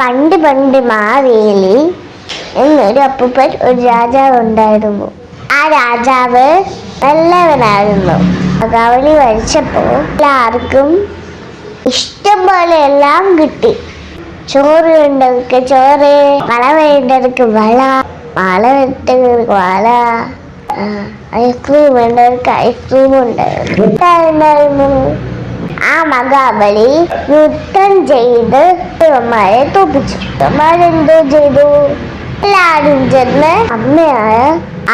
പണ്ട് പണ്ട് മാവേലി എന്നൊരു അപ്പൂപ്പൻ ഒരു രാജാവ് ഉണ്ടായിരുന്നു. ആ രാജാവ് നല്ലവനായിരുന്നു. മകാവലി വരച്ചപ്പോ എല്ലാവർക്കും ഇഷ്ടം പോലെ എല്ലാം കിട്ടി. ചോറ് വേണ്ടവർക്ക് ചോറ് വള വേണ്ടവർക്ക് വള വള വേണ്ടവർക്ക് വള ഐസ്ക്രീം വേണ്ടവർക്ക് ഐസ്ക്രീം ഉണ്ടായിരുന്നു. ആ മകാബലി യുദ്ധം ചെയ്ത് ഇവന്മാരെ തോപ്പിച്ചു. ഇവന്മാരെന്തോ ചെയ്തു? എല്ലാരും ചെന്ന് അമ്മയായ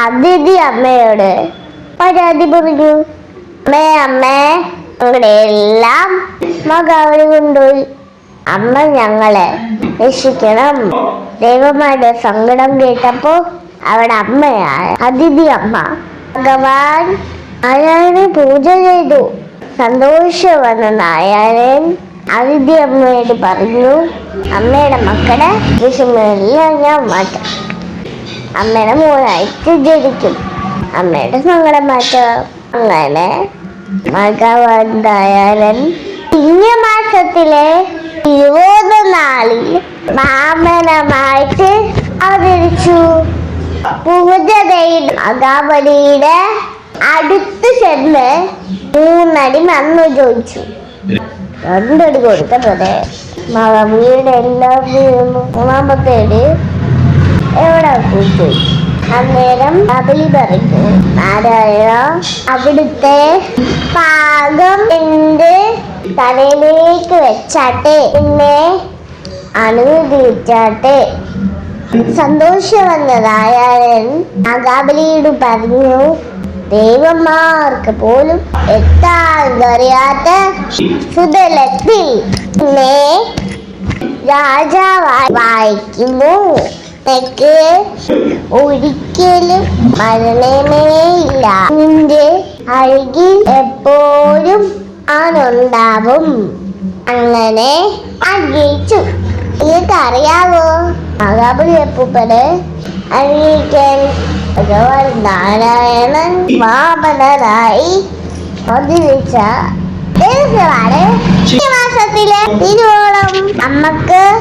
അതിഥി അമ്മയോട് പരാതി പറഞ്ഞു. അമ്മേ അമ്മേ ഞങ്ങളുടെ എല്ലാം മകാവലി കൊണ്ടുപോയി അമ്മ ഞങ്ങളെ രക്ഷിക്കണം. ദേവന്മാരുടെ സങ്കടം കേട്ടപ്പോ അവിടെ അമ്മയായ അതിഥി അമ്മ. ഭഗവാൻ നാരായണ പൂജ ചെയ്തു. സന്തോഷം വന്ന നാരായണൻ അതിഥി അമ്മയോട് പറഞ്ഞു അമ്മയുടെ മക്കളെ വിഷമമെല്ലാം ഞാൻ മാറ്റാം. അമ്മയുടെ മോനായിട്ട് ജനിക്കും. അമ്മയുടെ സങ്കടം മാറ്റാം. അങ്ങനെ മകവന്തായാലൻ ദയാലൻ ചിങ്ങമാസത്തിലെ ഇരുപത് നാളിൽ മാമനമായിട്ട് അവതരിച്ചു. പൂജതയിൽ മകാബലിയുടെ അടുത്ത് ചെന്ന് മൂന്നടി മന്ന് ചോദിച്ചു. രണ്ടടി കൊടുക്കണ്ടേ വീട് എല്ലാം വീഴുന്നു. മൂന്നാമത്തെ അടി എവിടെ കൂട്ടി അന്നേരം അബലി പറഞ്ഞു ആരായോ അവിടുത്തെ പാകം എന്റെ തലയിലേക്ക് വെച്ചാട്ടെ. പിന്നെ അണുവ് തീർച്ചാട്ടെ സന്തോഷം വന്നതായാലും നാഗാബലിയോട് പറഞ്ഞു ദേവന്മാർക്ക് പോലും എത്താൻ അറിയാത്ത സുതലത്തിൽ രാജാവായി വായിക്കുമോ ഒരിക്കലും മരണമേയില്ല നിന്റെ അഴുകിൽ എപ്പോഴും ആണുണ്ടാവും. അങ്ങനെ അറിയിച്ചു നിങ്ങൾക്ക് അറിയാവോ മഹാബലി അപ്പൂപ്പന് അറിയിക്കാൻ ഭഗവാൻ നാരായണൻ വാമനനായി അവതരിച്ച മാസത്തിലെ തിരുവോണം അമ്മയ്ക്ക്